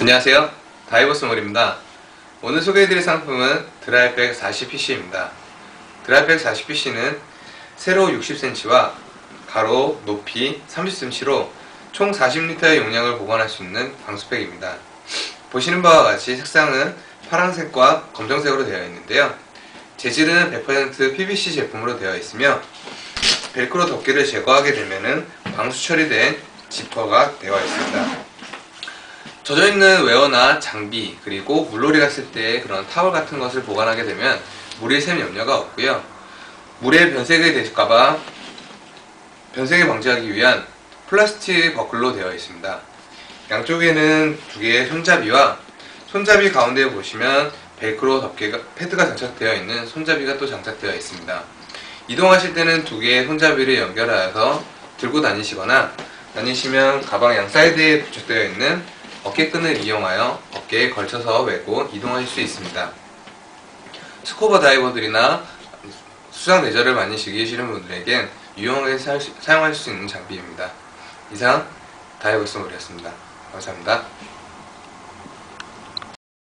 안녕하세요. 다이버스몰입니다. 오늘 소개해드릴 상품은 드라이백 40PC입니다. 드라이백 40PC는 세로 60cm와 가로 높이 30cm로 총 40리터의 용량을 보관할 수 있는 방수팩입니다. 보시는 바와 같이 색상은 파란색과 검정색으로 되어 있는데요. 재질은 100% PVC 제품으로 되어 있으며 벨크로 덮개를 제거하게 되면 방수 처리된 지퍼가 되어 있습니다. 젖어있는 웨어나 장비 그리고 물놀이 갔을 때 그런 타월 같은 것을 보관하게 되면 물이 샘 염려가 없고요. 물의 변색이 될까봐 변색을 방지하기 위한 플라스틱 버클로 되어 있습니다. 양쪽에는 두 개의 손잡이와 손잡이 가운데 보시면 벨크로 덮개가 패드가 장착되어 있는 손잡이가 또 장착되어 있습니다. 이동하실 때는 두 개의 손잡이를 연결하여서 들고 다니시거나 다니시면 가방 양 사이드에 부착되어 있는 어깨끈을 이용하여 어깨에 걸쳐서 메고 이동하실 수 있습니다. 스쿠버 다이버들이나 수상 대절을 많이 즐기시는 분들에겐 유용하게 사- 사용할 수 있는 장비입니다. 이상 다이버스몰이었습니다. 감사합니다.